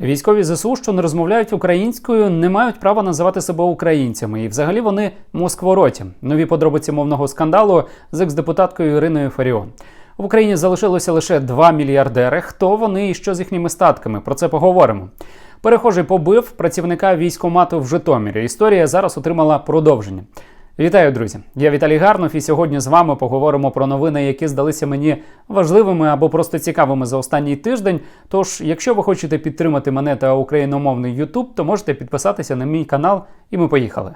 Військові ЗСУ, що не розмовляють українською, не мають права називати себе українцями, і взагалі вони москвороті. Нові подробиці мовного скандалу з екс-депутаткою Іриною Фаріон. В Україні залишилося лише два мільярдери. Хто вони і що з їхніми статками? Про це поговоримо. Перехожий побив працівника військомату в Житомирі. Історія зараз отримала продовження. Вітаю, друзі! Я Віталій Гарнов, і сьогодні з вами поговоримо про новини, які здалися мені важливими або просто цікавими за останній тиждень. Тож, якщо ви хочете підтримати мене та україномовний YouTube, то можете підписатися на мій канал, і ми поїхали.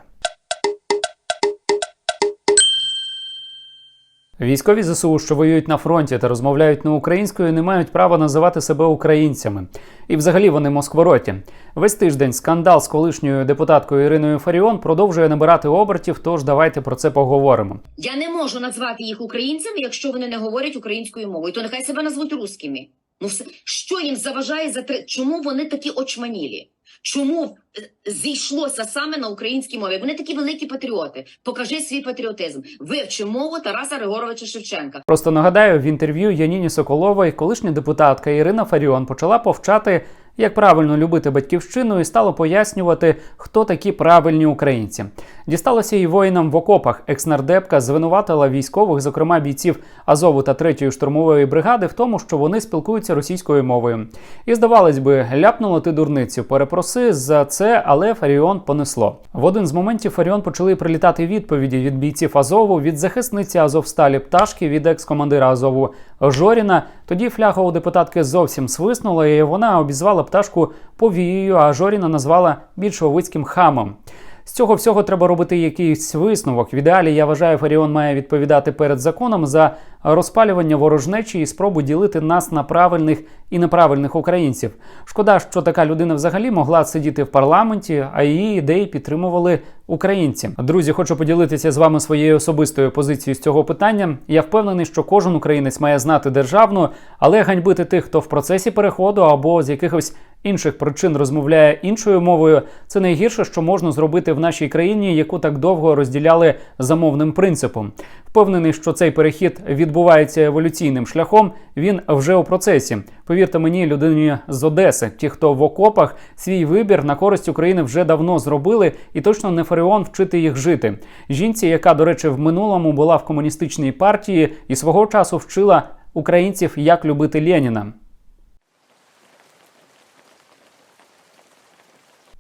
Військові ЗСУ, що воюють на фронті та розмовляють не українською, не мають права називати себе українцями. І взагалі вони москвороті. Весь тиждень скандал з колишньою депутаткою Іриною Фаріон продовжує набирати обертів. Тож давайте про це поговоримо. Я не можу назвати їх українцями, якщо вони не говорять українською мовою. То нехай себе назвуть русскими. Ну все, що їм заважає за три? Чому вони такі очманілі? Чому е, зійшлося саме на українській мові? Вони такі великі патріоти. Покажи свій патріотизм. Вивчи мову Тараса Григоровича Шевченка. Просто нагадаю, в інтерв'ю Яніні Соколової колишня депутатка Ірина Фаріон почала повчати, як правильно любити батьківщину, і стала пояснювати, хто такі правильні українці. Дісталося і воїнам в окопах. Екснардепка звинуватила військових, зокрема бійців Азову та 3-ї штурмової бригади, в тому, що вони спілкуються російською мовою. І здавалось би, ляпнула ти дурницю. Перепроси за це, але Фаріон понесло. В один з моментів Фаріон почали прилітати відповіді від бійців Азову, від захисниці Азовсталі Пташки, від екс-командира Азову Жоріна. Тоді фляга у депутатки зовсім свиснула, і вона обізвала пташку повією, а Жоріна назвала більшовицьким хамом. З цього всього треба робити якийсь висновок. В ідеалі я вважаю, Фаріон має відповідати перед законом за розпалювання ворожнечі і спробу ділити нас на правильних і неправильних українців. Шкода, що така людина взагалі могла сидіти в парламенті, а її ідеї підтримували українці. Друзі, хочу поділитися з вами своєю особистою позицією з цього питання. Я впевнений, що кожен українець має знати державну, але ганьбити тих, хто в процесі переходу або з якихось інших причин розмовляє іншою мовою, це найгірше, що можна зробити в нашій країні, яку так довго розділяли за мовним принципом. Впевнений, що цей перехід відбувається еволюційним шляхом. Він вже у процесі. Повірте мені, людині з Одеси, ті, хто в окопах свій вибір на користь України вже давно зробили, і точно не Фаріон вчити їх жити. Жінці, яка, до речі, в минулому була в комуністичній партії і свого часу вчила українців, як любити Леніна.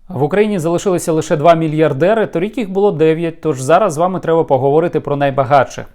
В Україні залишилися лише 2 мільярдери, торік їх було 9, тож зараз з вами треба поговорити про найбагатших.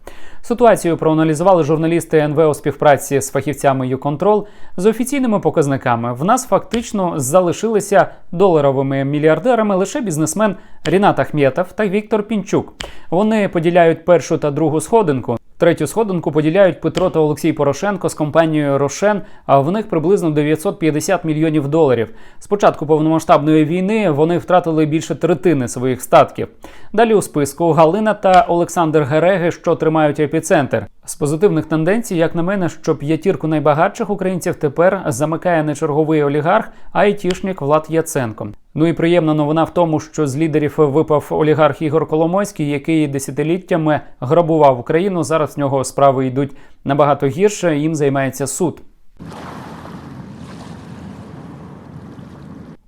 Ситуацію проаналізували журналісти НВ у співпраці з фахівцями «Юконтрол» з офіційними показниками. В нас фактично залишилися доларовими мільярдерами лише бізнесмен Рінат Ахметов та Віктор Пінчук. Вони поділяють першу та другу сходинку. Третю сходинку поділяють Петро та Олексій Порошенко з компанією Рошен, а в них приблизно 950 мільйонів доларів. З початку повномасштабної війни вони втратили більше третини своїх статків. Далі у списку Галина та Олександр Гереги, що тримають епіцентр. З позитивних тенденцій, як на мене, що п'ятірку найбагатших українців тепер замикає не черговий олігарх, а айтішник Влад Яценко. Ну і приємна новина в тому, що з лідерів випав олігарх Ігор Коломойський, який десятиліттями грабував Україну. Зараз в нього справи йдуть набагато гірше. Їм займається суд.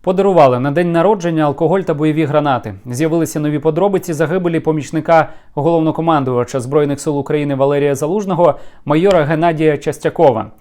Подарували на день народження алкоголь та бойові гранати. З'явилися нові подробиці загибелі помічника головнокомандувача збройних сил України Валерія Залужного, майора Геннадія Частякова.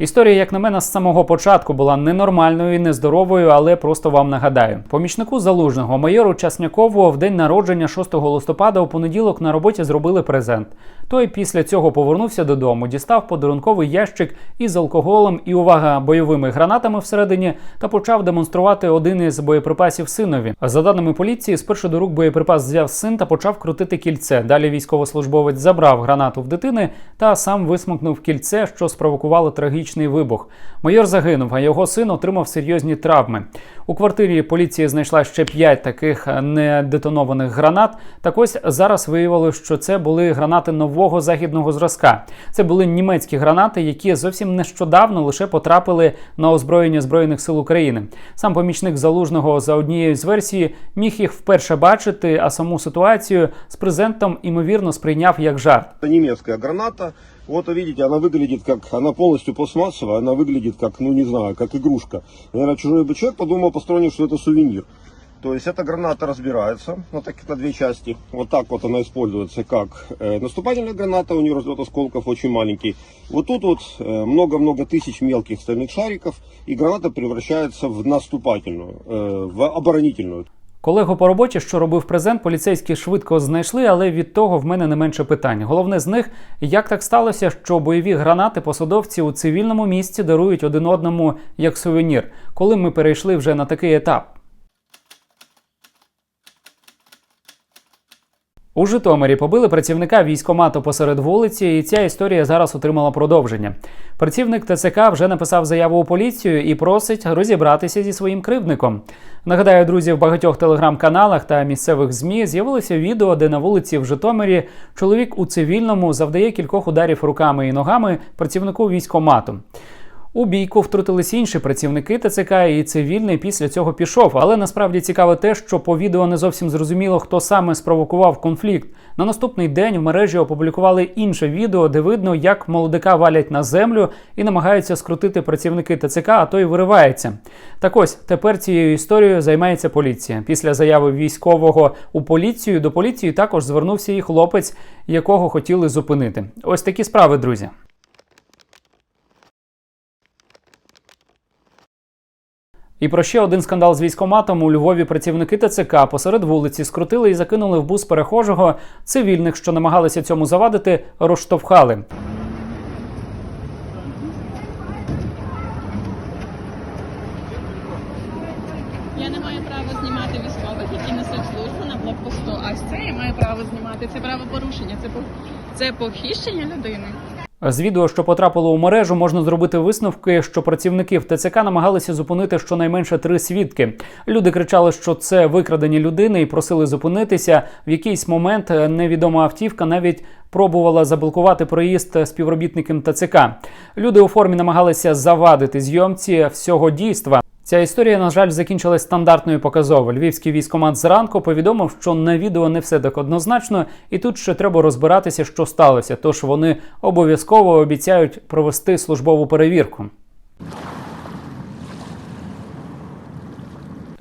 Історія, як на мене, з самого початку була ненормальною і нездоровою, але просто вам нагадаю. Помічнику залужного майору Часнякову в день народження 6 листопада у понеділок на роботі зробили презент. Той після цього повернувся додому, дістав подарунковий ящик із алкоголем і увага бойовими гранатами всередині та почав демонструвати один із боєприпасів синові. За даними поліції, спершу до рук боєприпас взяв син та почав крутити кільце. Далі військовослужбовець забрав гранату в дитини та сам висмикнув кільце, що спровокувало трагічний вибух. Майор загинув, а його син отримав серйозні травми. У квартирі поліції знайшла ще п'ять таких недетонованих гранат. Так ось зараз виявилось, що це були гранати нового західного зразка. Це були німецькі гранати, які зовсім нещодавно лише потрапили на озброєння збройних сил України. Сам помічник залужного за однією з версій міг їх вперше бачити, а саму ситуацію з презентом імовірно сприйняв як жарт. Немецкая граната. Вот видите, она выглядит как, она полностью пластмассовая, она выглядит как, ну не знаю, как игрушка. Наверное, чужой бы человек подумал посторонний, что это сувенир. То есть эта граната разбирается на, так, на две части. Вот так вот она используется как э, наступательная граната, у нее разлет осколков очень маленький. Вот тут вот э, много-много тысяч мелких стальных шариков, и граната превращается в наступательную, э, в оборонительную. Колегу по роботі, що робив презент, поліцейські швидко знайшли, але від того в мене не менше питань. Головне з них, як так сталося, що бойові гранати посадовці у цивільному місці дарують один одному як сувенір, коли ми перейшли вже на такий етап. У Житомирі побили працівника військомату посеред вулиці, і ця історія зараз отримала продовження. Працівник ТЦК вже написав заяву у поліцію і просить розібратися зі своїм кривдником. Нагадаю, друзі, в багатьох телеграм-каналах та місцевих змі з'явилося відео, де на вулиці в Житомирі чоловік у цивільному завдає кількох ударів руками і ногами працівнику військомату. У бійку втрутились інші працівники ТЦК, і цивільний після цього пішов. Але насправді цікаве те, що по відео не зовсім зрозуміло, хто саме спровокував конфлікт. На наступний день в мережі опублікували інше відео, де видно, як молодика валять на землю і намагаються скрутити працівники ТЦК, а той виривається. Так ось тепер цією історією займається поліція. Після заяви військового у поліцію до поліції також звернувся і хлопець, якого хотіли зупинити. Ось такі справи, друзі. І про ще один скандал з військоматом у Львові працівники ТЦК посеред вулиці скрутили і закинули в бус перехожого. Цивільних, що намагалися цьому завадити, розштовхали. Я не маю права знімати військових, які несуть службу на блокпосту. А це я маю право знімати. Це правопорушення, це по це похищення людини. З відео, що потрапило у мережу, можна зробити висновки, що працівники в ТЦК намагалися зупинити щонайменше три свідки. Люди кричали, що це викрадені людини, і просили зупинитися. В якийсь момент е, невідома автівка навіть пробувала заблокувати проїзд співробітникам ТЦК. Люди у формі намагалися завадити зйомці всього дійства. Ця історія, на жаль, закінчилась стандартною показово. Львівський військомат зранку повідомив, що на відео не все так однозначно, і тут ще треба розбиратися, що сталося. Тож вони обов'язково обіцяють провести службову перевірку.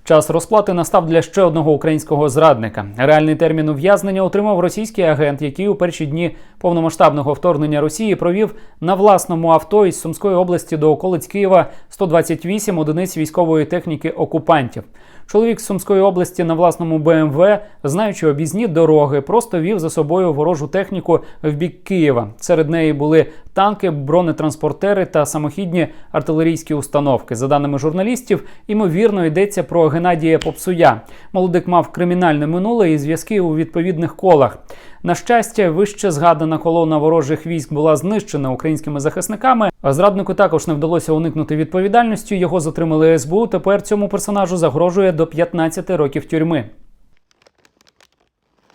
Час розплати настав для ще одного українського зрадника. Реальний термін ув'язнення отримав російський агент, який у перші дні повномасштабного вторгнення Росії провів на власному авто із Сумської області до околиць Києва 128 одиниць військової техніки окупантів. Чоловік з Сумської області на власному БМВ, знаючи об'їзні дороги, просто вів за собою ворожу техніку в бік Києва. Серед неї були танки, бронетранспортери та самохідні артилерійські установки. За даними журналістів, ймовірно йдеться про Геннадія Попсуя. Молодик мав кримінальне минуле і зв'язки у відповідних колах. На щастя, вище згадана колона ворожих військ була знищена українськими захисниками. А зраднику також не вдалося уникнути відповідальності. Його затримали СБУ. Тепер цьому персонажу загрожує до 15 років тюрми.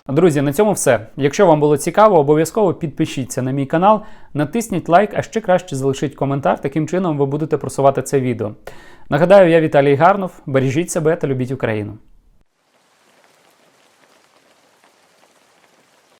Друзі, на цьому все. Якщо вам було цікаво, обов'язково підпишіться на мій канал, натисніть лайк, а ще краще залишіть коментар. Таким чином ви будете просувати це відео. Нагадаю, я Віталій Гарнов. Бережіть себе та любіть Україну.